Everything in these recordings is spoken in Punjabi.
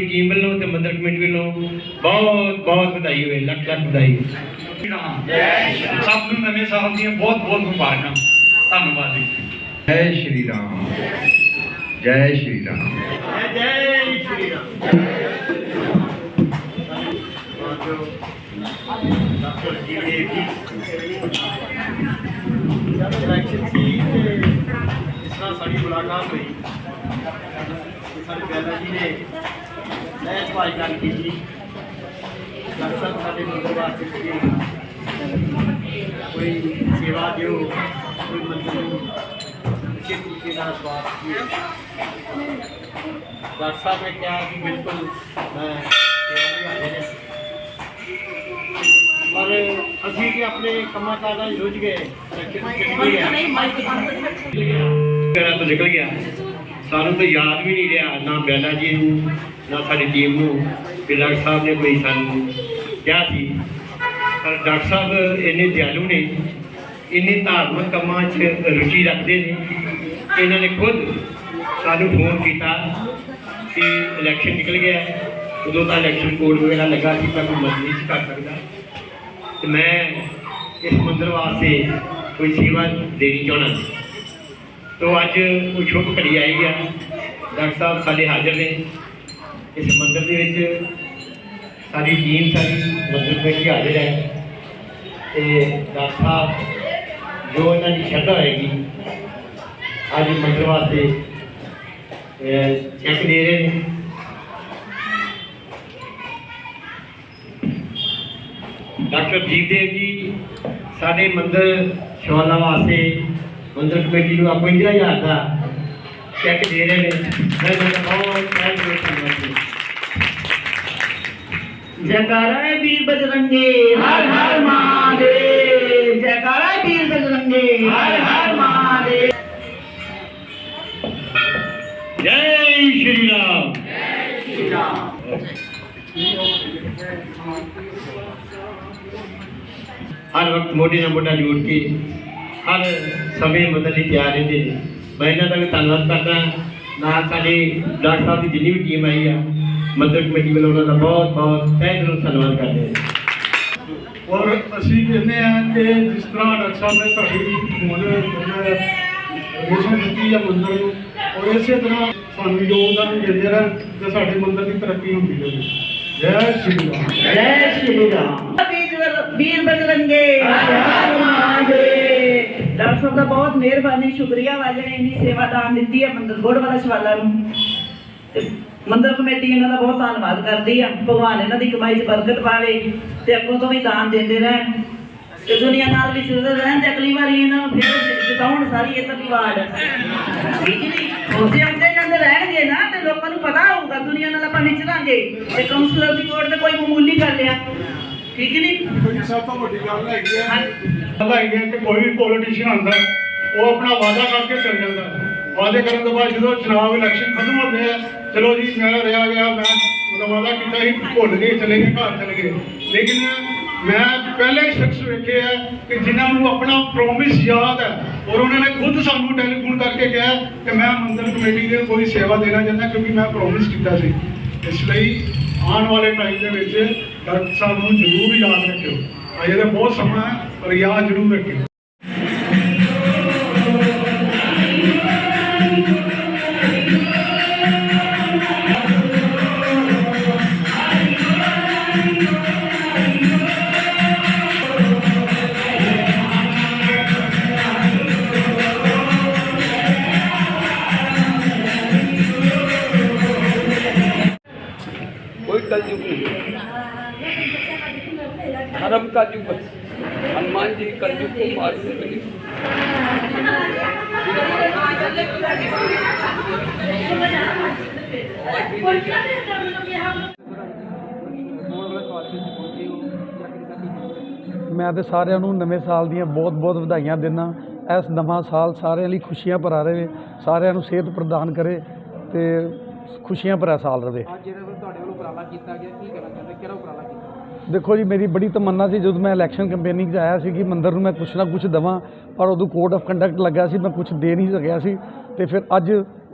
ਡਾਕਟਰ ਸਾਹਿਬ ਦੀ ਟੀਮ ਵੱਲੋਂ ਤੇ ਮੰਦਰ ਕਮੇਟੀ ਵੱਲੋਂ ਬਹੁਤ ਬਹੁਤ ਵਧਾਈ ਹੋਵੇ ਲੱਖ ਲੱਖ ਵਧਾਈ ਸਭ ਨੂੰ ਨਵੇਂ ਸਾਲ ਦੀਆਂ ਬਹੁਤ ਬਹੁਤ ਮੁਬਾਰਕਾਂ। ਧੰਨਵਾਦ ਜੀ। ਜੈ ਸ਼੍ਰੀ ਰਾਮ। ਜੈ ਸ਼੍ਰੀ ਰਾਮ। ਇਲੈਕਸ਼ਨ ਸੀ ਤੇ ਜਿਸ ਤਰ੍ਹਾਂ ਸਾਡੀ ਮੁਲਾਕਾਤ ਹੋਈ ਤੇ ਸਾਡੇ ਪਿਆਰਾ ਜੀ ਨੇ ਮੈਂ ਭਾਈ ਗੱਲ ਕੀਤੀ। ਡਾਕਟਰ ਸਾਹਿਬ ਸਾਡੇ ਮੰਦਰ ਵਾਸਤੇ ਸੀਗੇ ਕੋਈ ਸੇਵਾ ਦਿਓ ਕੋਈ ਮੰਦਰ ਨੂੰ ਕਿਸੇ ਤਰੀਕੇ ਨਾਲ ਸਵਾਰ ਕੀ ਡਾਕਟਰ ਸਾਹਿਬ ਨੇ ਕਿਹਾ ਕਿ ਬਿਲਕੁਲ ਮੈਂ ਸੇਵਾ ਲਈ ਹਾਜ਼ਰ ਹਾਂ। ਪਰ ਅਸੀਂ ਕਿ ਆਪਣੇ ਕੰਮਾਂ ਕਾਰਾਂ 'ਚ ਰੁੱਝ ਗਏ। ਘਰਾਂ ਤੋਂ ਨਿਕਲ ਗਿਆ। ਸਾਨੂੰ ਤਾਂ ਯਾਦ ਵੀ ਨਹੀਂ ਰਿਹਾ ਨਾ ਬੈਲਾ ਜੀ ਨੂੰ, ਨਾ ਸਾਡੀ ਟੀਮ ਨੂੰ ਕਿ ਡਾਕਟਰ ਸਾਹਿਬ ਨੇ ਕੋਈ ਸਾਨੂੰ ਕਿਹਾ ਸੀ। ਪਰ ਡਾਕਟਰ ਸਾਹਿਬ ਇੰਨੇ ਦਿਆਲੂ ਨੇ, ਇੰਨੇ ਧਾਰਮਿਕ ਕੰਮਾਂ 'ਚ ਰੁਚੀ ਰੱਖਦੇ ਨੇ, ਇਹਨਾਂ ਨੇ ਖੁਦ ਸਾਨੂੰ ਫੋਨ ਕੀਤਾ ਕਿ ਇਲੈਕਸ਼ਨ ਨਿਕਲ ਗਿਆ ਹੈ। ਉਦੋਂ ਤਾਂ ਇਲੈਕਸ਼ਨ ਕੋਡ ਵਗੈਰਾ ਲੱਗਾ ਸੀ, ਤਾਂ ਕੋਈ ਮਦਦ ਨਹੀਂ ਸੀ ਕਰ ਸਕਦਾ। ਤੇ ਮੈਂ ਇਸ ਮੰਦਰ ਤੋ ਅੱਜ ਉਹ ਸ਼ੁਭ ਘੜੀ ਆਈ ਆ ਡਾਕਟਰ ਸਾਹਿਬ ਸਾਡੇ ਹਾਜ਼ਰ ਨੇ। ਇਸ ਮੰਦਰ ਦੇ ਵਿੱਚ ਸਾਡੀ ਟੀਮ ਸਾਡੀ ਮੰਦਰ ਵਿੱਚ ਹਾਜ਼ਰ ਹੈ। ਤੇ ਡਾਕਟਰ ਸਾਹਿਬ, ਜੋ ਇਹਨਾਂ ਦੀ ਸ਼ਰਧਾ ਹੋਏਗੀ, ਅੱਜ ਮੰਦਰ ਵਾਸਤੇ ਚੈੱਕ ਦੇ ਰਹੇ ਨੇ। ਡਾਕਟਰ ਜੀਵਦੇਵ ਜੀ, ਸਾਡੇ ਮੰਦਰ ਸ਼ਿਵਾਲਾ ਵਾਸਤੇ پندرہ روپے کلو تھا जय شری رام ہر وقت موٹی نہ موٹا یوتھی ਹਰ ਸਮੇਂ ਮਦਦ ਲਈ ਤਿਆਰ ਰਹਿੰਦੇ ਨੇ। ਮੈਂ ਇਹਨਾਂ ਦਾ ਵੀ ਧੰਨਵਾਦ ਕਰਦਾ ਨਾਲ ਸਾਡੇ ਡਾਕਟਰ ਸਾਹਿਬ ਦੀ ਜਿੰਨੀ ਵੀ ਟੀਮ ਆਈ ਆ ਮਦਦ ਕਮੇਟੀ ਵੱਲੋਂ ਉਹਨਾਂ ਦਾ ਬਹੁਤ ਬਹੁਤ ਤਹਿ ਦਿਲੋਂ ਧੰਨਵਾਦ ਕਰਦੇ ਹਾਂ। ਔਰ ਅਸੀਂ ਕਹਿੰਦੇ ਆ ਕਿ ਜਿਸ ਤਰ੍ਹਾਂ ਡਾਕਟਰ ਸਾਹਿਬ ਨੇ ਤੁਹਾਡੀ ਮਨ ਰੇਸ਼ਮ ਦਿੱਤੀ ਆ ਮੰਦਰ ਨੂੰ ਔਰ ਇਸੇ ਤਰ੍ਹਾਂ ਸਾਨੂੰ ਯੋਗਦਾਨ ਦਿੰਦੇ ਰਹਿਣ ਤੇ ਸਾਡੇ ਮੰਦਰ ਦੀ ਤਰੱਕੀ ਹੁੰਦੀ ਰਹੇ। ਜੈ ਸ਼੍ਰੀ ਰਾਮ। ਜੈ ਸ਼੍ਰੀ ਰਾਮ। ਵੀਰ ਬਦਲਣਗੇ ਡਾਕਟਰ ਸਾਹਿਬ ਦਾ ਬਹੁਤ ਮਿਹਰਬਾਨੀ, ਸ਼ੁਕਰੀਆ। ਵਾਲੇ ਨੇ ਇੰਨੀ ਸੇਵਾ ਦਾਨ ਦਿੱਤੀ ਹੈ ਮੰਦਰ ਗੋੜ ਵਾਲਾ ਸ਼ਵਾਲਾ ਨੂੰ। ਤੇ ਮੰਦਰ ਕਮੇਟੀ ਇਹਨਾਂ ਦਾ ਬਹੁਤ ਧੰਨਵਾਦ ਕਰਦੀ ਆ। ਭਗਵਾਨ ਇਹਨਾਂ ਦੀ ਕਮਾਈ 'ਚ ਬਰਕਤ ਪਾਵੇ ਤੇ ਅੱਗੋਂ ਤੋਂ ਵੀ ਦਾਨ ਦਿੰਦੇ ਰਹਿਣ। ਤੇ ਦੁਨੀਆ ਨਾਲ ਵੀ ਜੁੜਦੇ ਰਹਿਣ ਤੇ ਅਗਲੀ ਵਾਰੀ ਇਹਨਾਂ ਨੂੰ ਫਿਰ ਜਿਤਾਉਣ ਸਾਰੀ ਇਹ ਦੀ ਠੀਕ ਨਹੀਂ ਉਹ ਆਉਂਦੇ ਜਾਂਦੇ ਰਹਿਣਗੇ ਨਾ ਤੇ ਲੋਕਾਂ ਨੂੰ ਪਤਾ ਹੋਊਗਾ, ਦੁਨੀਆ ਨਾਲ ਆਪਾਂ ਵਿਚਰਾਂਗੇ ਤੇ ਕਾਉਂਸਲਰ ਦੀ ਵੋਟ ਤੇ ਕੋਈ ਮਾਮੂਲੀ ਗੱਲ ਆ। ਠੀਕ ਨਹੀਂ ਕਿਉਂਕਿ ਸਭ ਤੋਂ ਵੱਡੀ ਗੱਲ ਹੈਗੀ ਹੈ ਗੱਲ ਹੈਗੀ ਹੈ ਕਿ ਕੋਈ ਵੀ ਪੋਲੀਟੀਸ਼ੀਅਨ ਆਉਂਦਾ ਉਹ ਆਪਣਾ ਵਾਅਦਾ ਕਰਕੇ ਚੱਲ ਜਾਂਦਾ। ਵਾਅਦੇ ਕਰਨ ਤੋਂ ਬਾਅਦ ਜਦੋਂ ਚੁਣਾਵ ਇਲੈਕਸ਼ਨ ਖਤਮ ਹੁੰਦੇ ਆ ਚਲੋ ਜੀ ਮੈਂ ਰਿਹਾ ਗਿਆ ਮੈਂ ਮਤਲਬ ਵਾਅਦਾ ਕੀਤਾ ਸੀ ਭੁੱਲ ਗਏ ਚਲੇ ਗਏ ਘਰ ਚਲੇ ਗਏ। ਲੇਕਿਨ ਮੈਂ ਪਹਿਲੇ ਸ਼ਖਸ ਵੇਖੇ ਆ ਕਿ ਜਿਨ੍ਹਾਂ ਨੂੰ ਆਪਣਾ ਪ੍ਰੋਮਿਸ ਯਾਦ ਹੈ ਔਰ ਉਹਨਾਂ ਨੇ ਖੁਦ ਸਾਨੂੰ ਟੈਲੀਫੋਨ ਕਰਕੇ ਕਿਹਾ ਕਿ ਮੈਂ ਮੰਦਰ ਕਮੇਟੀ ਦੇ ਕੋਈ ਸੇਵਾ ਦੇਣਾ ਚਾਹੁੰਦਾ ਕਿਉਂਕਿ ਮੈਂ ਪ੍ਰੋਮਿਸ ਕੀਤਾ ਸੀ। ਇਸ ਲਈ ਆਉਣ ਵਾਲੇ ਟਾਈਮ ਦੇ ਵਿੱਚ ਡਾਕਟਰ ਸਾਹਿਬ ਨੂੰ ਜ਼ਰੂਰ ਯਾਦ ਰੱਖਿਓ। ਅਜੇ ਤਾਂ ਬਹੁਤ ਸਮਾਂ ਹੈ, ਪਰ ਯਾਦ ਜ਼ਰੂਰ ਰੱਖਿਓ। कोई कलयुग धर्म का युग हनुमान जी कलयुग को मारने लगे ਮੈਂ ਤੇ ਸਾਰਿਆਂ ਨੂੰ ਨਵੇਂ ਸਾਲ ਦੀਆਂ ਬਹੁਤ-ਬਹੁਤ ਵਧਾਈਆਂ ਦਿੰਦਾ ਇਸ ਨਵਾਂ ਸਾਲ ਸਾਰਿਆਂ ਲਈ ਖੁਸ਼ੀਆਂ ਭਰਾ ਰਹੇ ਸਾਰਿਆਂ ਨੂੰ ਸਿਹਤ ਪ੍ਰਦਾਨ ਕਰੇ ਤੇ ਖੁਸ਼ੀਆਂ ਭਰਾ ਸਾਲ ਰਵੇ ਅੱਜ ਜਿਹੜਾ ਤੁਹਾਡੇ ਵੱਲੋਂ ਉਪਰਾਲਾ ਕੀਤਾ ਗਿਆ ਕੀ ਕਹਿਣਾ ਚਾਹੁੰਦੇ ਕਿਹੜਾ ਉਪਰਾਲਾ ਕੀਤਾ ਦੇਖੋ ਜੀ ਮੇਰੀ ਬੜੀ ਤਮੰਨਾ ਸੀ ਜਦੋਂ ਮੈਂ ਇਲੈਕਸ਼ਨ ਕੈਂਪੇਨਿੰਗ 'ਚ ਆਇਆ ਸੀ ਕਿ ਮੰਦਰ ਨੂੰ ਮੈਂ ਕੁਛ ਨਾ ਕੁਛ ਦਵਾਂ ਪਰ ਉਦੋਂ ਕੋਡ ਆਫ ਕੰਡਕਟ ਲੱਗਾ ਸੀ ਮੈਂ ਕੁਛ ਦੇ ਨਹੀਂ ਸਕਿਆ ਸੀ। ਤੇ ਫਿਰ ਅੱਜ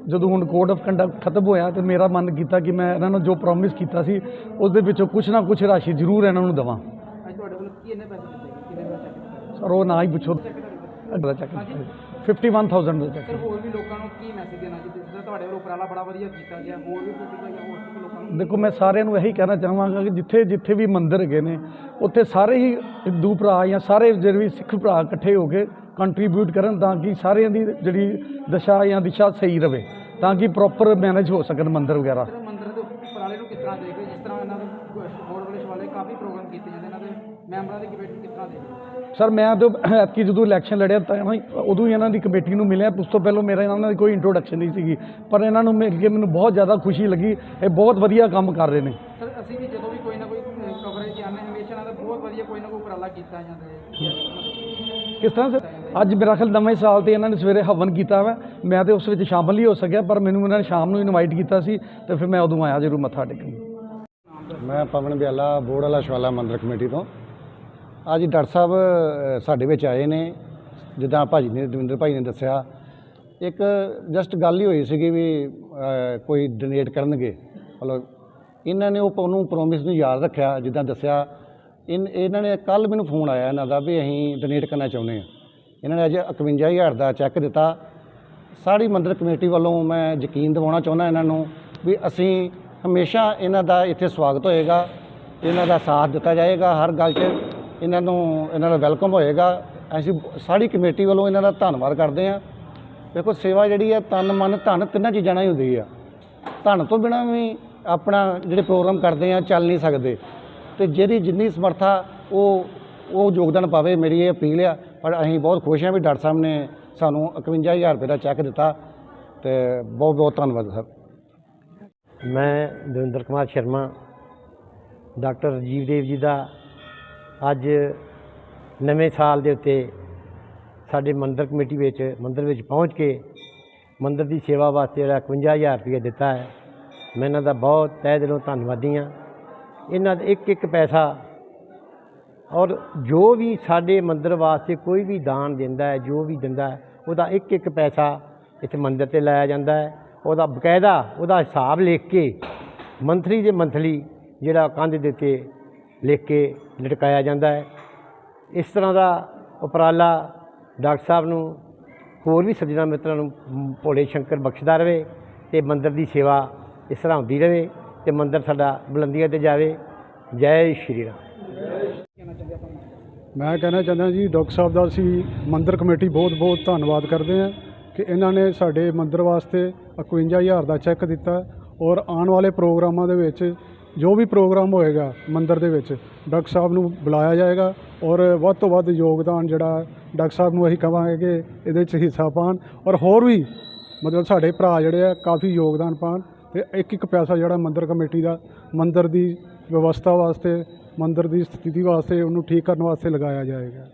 ਜਦੋਂ ਹੁਣ ਕੋਡ ਆਫ ਕੰਡਕਟ ਖਤਮ ਹੋਇਆ ਤੇ ਮੇਰਾ ਮਨ ਕੀਤਾ ਕਿ ਮੈਂ ਇਹਨਾਂ ਨੂੰ ਜੋ ਪ੍ਰੋਮਿਸ ਕੀਤਾ ਸੀ ਉਸ ਦੇ ਵਿੱਚੋਂ ਕੁਛ ਨਾ ਕੁਛ ਰਾਸ਼ੀ ਜ਼ਰੂਰ ਇਹਨਾਂ ਨੂੰ ਦਵਾਂ। ਅੱਜ ਤੁਹਾਡੇ ਵੱਲੋਂ ਕੀ ਇੰਨੇ ਪੈਸੇ ਦਿੱਤੇ ਪੈਸੇ ਦਿੱਤੇ ਸਰ ਉਹ ਨਾ ਹੀ ਪੁੱਛੋ। ਅਗਲਾ ਚੱਕ 51000 ਦਾ ਚੱਕ ਸਰ ਹੋਰ ਵੀ ਲੋਕਾਂ ਨੂੰ ਕੀ ਮੈਸੇਜ ਦੇਣਾ ਚਾਹੁੰਦੇ ਜਿਸ ਤਰ੍ਹਾਂ ਤੁਹਾਡੇ ਵੱਲੋਂ ਉਪਰਾਲਾ ਬੜਾ ਵਧੀਆ ਕੀਤਾ ਗਿਆ ਹੋਰ ਵੀ ਕੋਈ ਕੀਤਾ ਗਿਆ ਹੋਰ ਵੀ ਲੋਕਾਂ ਨੂੰ ਦੇਖੋ ਮੈਂ ਸਾਰਿਆਂ ਨੂੰ ਇਹੀ ਕਹਿਣਾ ਚਾਹਾਂਗਾ ਕਿ ਜਿੱਥੇ ਜਿੱਥੇ ਵੀ ਮੰਦਿਰ ਹੈਗੇ ਨੇ ਉੱਥੇ ਸਾਰੇ ਹੀ ਹਿੰਦੂ ਭਰਾ ਜਾਂ ਸਾਰੇ ਜਿਹੜੇ ਵੀ ਸਿੱਖ ਭਰਾ ਇਕੱਠੇ ਹੋ ਕੇ ਕੰਟਰੀਬਿਊਟ ਕਰਨ ਤਾਂ ਕਿ ਸਾਰਿਆਂ ਦੀ ਜਿਹੜੀ ਦਸ਼ਾ ਜਾਂ ਦਿਸ਼ਾ ਸਹੀ ਰਵੇ ਤਾਂ ਕਿ ਪ੍ਰੋਪਰ ਮੈਨੇਜ ਹੋ ਸਕਣ ਮੰਦਿਰ ਵਗੈਰਾ। ਸਰ ਮੰਦਿਰ ਦੇ ਉਪਰਾਲੇ ਨੂੰ ਕਿਸ ਤਰ੍ਹਾਂ ਦੇਖਦੇ ਜਿਸ ਤਰ੍ਹਾਂ ਇਹਨਾਂ ਦੇ ਬੋਰਡ ਵਾਲੇ ਸ਼ਿਵਾਲੇ ਕਾਫੀ ਪ੍ਰੋਗਰਾਮ ਕੀਤੇ ਜਾਂਦੇ ਇਹਨਾਂ ਦੇ ਮੈਂਬਰਾਂ ਦੀ ਕਮੇਟੀ ਕਿਸ ਤਰ੍ਹਾਂ ਦੇਖਦੇ ਸਰ ਮੈਂ ਤਾਂ ਐਤਕੀ ਜਦੋਂ ਇਲੈਕਸ਼ਨ ਲੜਿਆ ਤਾਂ ਉਦੋਂ ਹੀ ਇਹਨਾਂ ਦੀ ਕਮੇਟੀ ਨੂੰ ਮਿਲਿਆ। ਉਸ ਤੋਂ ਪਹਿਲਾਂ ਮੇਰਾ ਇਹਨਾਂ ਨਾਲ ਕੋਈ ਇੰਟਰੋਡਕਸ਼ਨ ਨਹੀਂ ਸੀਗੀ। ਪਰ ਇਹਨਾਂ ਨੂੰ ਮਿਲ ਕੇ ਮੈਨੂੰ ਬਹੁਤ ਜ਼ਿਆਦਾ ਖੁਸ਼ੀ ਲੱਗੀ। ਇਹ ਬਹੁਤ ਵਧੀਆ ਕੰਮ ਕਰ ਰਹੇ ਨੇ। ਸਰ ਅਸੀਂ ਵੀ ਜਦੋਂ ਵੀ ਕੋਈ ਨਾ ਕੋਈ ਕਵਰੇਜ ਹਮੇਸ਼ਾ ਇਹਨਾਂ ਦਾ ਬਹੁਤ ਵਧੀਆ ਕੋਈ ਨਾ ਕੋਈ ਉਪਰਾਲਾ ਕੀਤਾ ਜਾਂਦਾ ਹੈ। ਕਿਸ ਤਰ੍ਹਾਂ ਸਰ? ਅੱਜ ਮੇਰਾ ਖਿਆਲ ਨਵੇਂ ਸਾਲ ਤੇ ਇਹਨਾਂ ਨੇ ਸਵੇਰੇ ਹਵਨ ਕੀਤਾ ਵਾ। ਮੈਂ ਤੇ ਉਸ ਵਿੱਚ ਸ਼ਾਮਲ ਨਹੀਂ ਹੋ ਸਕਿਆ ਪਰ ਮੈਨੂੰ ਇਹਨਾਂ ਨੇ ਸ਼ਾਮ ਨੂੰ ਇਨਵਾਈਟ ਕੀਤਾ ਸੀ ਤੇ ਫਿਰ ਮੈਂ ਉਦੋਂ ਆਇਆ ਜ਼ਰੂਰ ਮੱਥਾ ਟੇਕਣ। ਮੈਂ ਪਵਨ ਬਿਆਲਾ ਬੋਰਡ ਵਾਲਾ ਸ਼ਵਾਲਾ ਮੰਦਰ ਕਮੇਟੀ ਤੋਂ। ਅੱਜ ਡਾਕਟਰ ਸਾਹਿਬ ਸਾਡੇ ਵਿੱਚ ਆਏ ਨੇ, ਜਿੱਦਾਂ ਭਾਜੀ ਨੇ, ਦਵਿੰਦਰ ਭਾਈ ਨੇ ਦੱਸਿਆ। ਇੱਕ ਜਸਟ ਗੱਲ ਹੀ ਹੋਈ ਸੀਗੀ ਵੀ ਕੋਈ ਡੋਨੇਟ ਕਰਨਗੇ। ਮਤਲਬ ਇਹਨਾਂ ਨੇ ਉਹ ਉਹਨੂੰ ਪ੍ਰੋਮਿਸ ਨੂੰ ਯਾਦ ਰੱਖਿਆ, ਜਿੱਦਾਂ ਦੱਸਿਆ। ਇਨ, ਇਹਨਾਂ ਨੇ ਕੱਲ ਮੈਨੂੰ ਫੋਨ ਆਇਆ ਇਹਨਾਂ ਦਾ ਵੀ ਅਸੀਂ ਡੋਨੇਟ ਕਰਨਾ ਚਾਹੁੰਦੇ ਹਾਂ। ਇਹਨਾਂ ਨੇ ਅੱਜ 51000 ਦਾ ਚੈੱਕ ਦਿੱਤਾ। ਸਾਰੀ ਮੰਦਰ ਕਮੇਟੀ ਵੱਲੋਂ ਮੈਂ ਯਕੀਨ ਦਿਵਾਉਣਾ ਚਾਹੁੰਦਾ ਇਹਨਾਂ ਨੂੰ ਵੀ ਅਸੀਂ ਹਮੇਸ਼ਾ ਇਹਨਾਂ ਦਾ ਇੱਥੇ ਸਵਾਗਤ ਹੋਏਗਾ। ਇਹਨਾਂ ਦਾ ਸਾਥ ਦਿੱਤਾ ਜਾਏਗਾ ਹਰ ਗੱਲ 'ਚ। ਇਹਨਾਂ ਨੂੰ, ਇਹਨਾਂ ਦਾ ਵੈਲਕਮ ਹੋਏਗਾ। ਅਸੀਂ ਸਾਰੀ ਕਮੇਟੀ ਵੱਲੋਂ ਇਹਨਾਂ ਦਾ ਧੰਨਵਾਦ ਕਰਦੇ ਹਾਂ। ਦੇਖੋ, ਸੇਵਾ ਜਿਹੜੀ ਹੈ, ਤਨ, ਮਨ, ਧਨ ਤਿੰਨਾਂ ਚੀਜ਼ਾਂ ਨਾਲ ਹੀ ਹੁੰਦੀ ਆ। ਧਨ ਤੋਂ ਬਿਨਾ ਵੀ ਆਪਣਾ ਜਿਹੜੇ ਪ੍ਰੋਗਰਾਮ ਕਰਦੇ ਆ, ਚੱਲ ਨਹੀਂ ਸਕਦੇ। ਤੇ ਜਿਹਦੀ ਜਿੰਨੀ ਸਮਰੱਥਾ, ਉਹ ਉਹ ਯੋਗਦਾਨ ਪਾਵੇ, ਮੇਰੀ ਇਹ ਅਪੀਲ ਆ। ਪਰ ਅਸੀਂ ਬਹੁਤ ਖੁਸ਼ ਹਾਂ ਵੀ ਡਾਕਟਰ ਸਾਹਿਬ ਨੇ ਸਾਨੂੰ 51000 ਰੁਪਏ ਦਾ ਚੈੱਕ ਦਿੱਤਾ। ਤੇ ਬਹੁਤ ਬਹੁਤ ਧੰਨਵਾਦ, ਸਰ। ਮੈਂ ਦਵਿੰਦਰ ਕੁਮਾਰ ਸ਼ਰਮਾ, ਡਾਕਟਰ ਰਾਜੀਵ ਦੇਵ ਜੀ ਦਾ ਅੱਜ ਨਵੇਂ ਸਾਲ ਦੇ ਉੱਤੇ ਸਾਡੇ ਮੰਦਰ ਕਮੇਟੀ ਵਿੱਚ, ਮੰਦਰ ਵਿੱਚ ਪਹੁੰਚ ਕੇ ਮੰਦਰ ਦੀ ਸੇਵਾ ਵਾਸਤੇ ਜਿਹੜਾ 51000 ਰੁਪਏ ਦਿੱਤਾ ਹੈ। ਮੈਂ ਇਹਨਾਂ ਦਾ ਬਹੁਤ ਤਹਿ ਦਿਲੋਂ ਧੰਨਵਾਦੀ ਹਾਂ। ਇਹਨਾਂ ਦਾ ਇੱਕ ਇੱਕ ਪੈਸਾ ਔਰ ਜੋ ਵੀ ਸਾਡੇ ਮੰਦਰ ਵਾਸਤੇ ਕੋਈ ਵੀ ਦਾਨ ਦਿੰਦਾ ਹੈ, ਜੋ ਵੀ ਦਿੰਦਾ ਹੈ, ਉਹਦਾ ਇੱਕ ਇੱਕ ਪੈਸਾ ਇੱਥੇ ਮੰਦਰ ਤੇ ਲਾਇਆ ਜਾਂਦਾ ਹੈ। ਉਹਦਾ ਬਕਾਇਦਾ, ਉਹਦਾ ਹਿਸਾਬ ਲਿਖ ਕੇ ਮੰਥਲੀ ਦੇ ਮੰਥਲੀ ਜਿਹੜਾ ਕੰਧ ਦੇ ਉੱਤੇ ਲਿਖ ਕੇ ਲਟਕਾਇਆ ਜਾਂਦਾ ਹੈ। ਇਸ ਤਰ੍ਹਾਂ ਦਾ ਉਪਰਾਲਾ ਡਾਕਟਰ ਸਾਹਿਬ ਨੂੰ ਹੋਰ ਵੀ ਸੱਜਣਾ ਮਿੱਤਰਾਂ ਨੂੰ ਭੋਲੇ ਸ਼ੰਕਰ ਬਖਸ਼ਦਾ ਰਵੇ ਤੇ ਮੰਦਰ ਦੀ ਸੇਵਾ ਇਸ ਤਰ੍ਹਾਂ ਹੁੰਦੀ ਰਵੇ ਤੇ ਮੰਦਰ ਸਾਡਾ ਬੁਲੰਦੀਆਂ ਤੇ ਜਾਵੇ। ਜੈ ਸ਼੍ਰੀ ਰਾਮ। ਮੈਂ ਕਹਿਣਾ ਚਾਹੁੰਦਾ ਜੀ, ਡਾਕਟਰ ਸਾਹਿਬ ਦਾ ਅਸੀਂ ਮੰਦਰ ਕਮੇਟੀ ਬਹੁਤ ਬਹੁਤ ਧੰਨਵਾਦ ਕਰਦੇ ਹਾਂ ਕਿ ਇਹਨਾਂ ਨੇ ਸਾਡੇ ਮੰਦਰ ਵਾਸਤੇ 51000 ਦਾ ਚੈੱਕ ਦਿੱਤਾ ਔਰ ਆਉਣ ਵਾਲੇ ਪ੍ਰੋਗਰਾਮਾਂ ਦੇ ਵਿੱਚ ਜੋ ਵੀ ਪ੍ਰੋਗਰਾਮ ਹੋਏਗਾ ਮੰਦਿਰ ਦੇ ਵਿੱਚ, ਡਾਕਟਰ ਸਾਹਿਬ ਨੂੰ ਬੁਲਾਇਆ ਜਾਏਗਾ ਔਰ ਵੱਧ ਤੋਂ ਵੱਧ ਯੋਗਦਾਨ ਜਿਹੜਾ ਡਾਕਟਰ ਸਾਹਿਬ ਨੂੰ ਅਸੀਂ ਕਵਾਂਗੇ ਕਿ ਇਹਦੇ 'ਚ ਹਿੱਸਾ ਪਾਣ ਔਰ ਹੋਰ ਵੀ ਮਤਲਬ ਸਾਡੇ ਭਰਾ ਜਿਹੜੇ ਆ, ਕਾਫੀ ਯੋਗਦਾਨ ਪਾਣ ਤੇ ਇੱਕ ਇੱਕ ਪੈਸਾ ਜਿਹੜਾ ਮੰਦਿਰ ਕਮੇਟੀ ਦਾ ਮੰਦਿਰ ਦੀ ਵਿਵਸਥਾ ਵਾਸਤੇ, ਮੰਦਿਰ ਦੀ ਸਥਿਤੀ ਵਾਸਤੇ ਉਹਨੂੰ ਠੀਕ ਕਰਨ ਵਾਸਤੇ ਲਗਾਇਆ ਜਾਏਗਾ।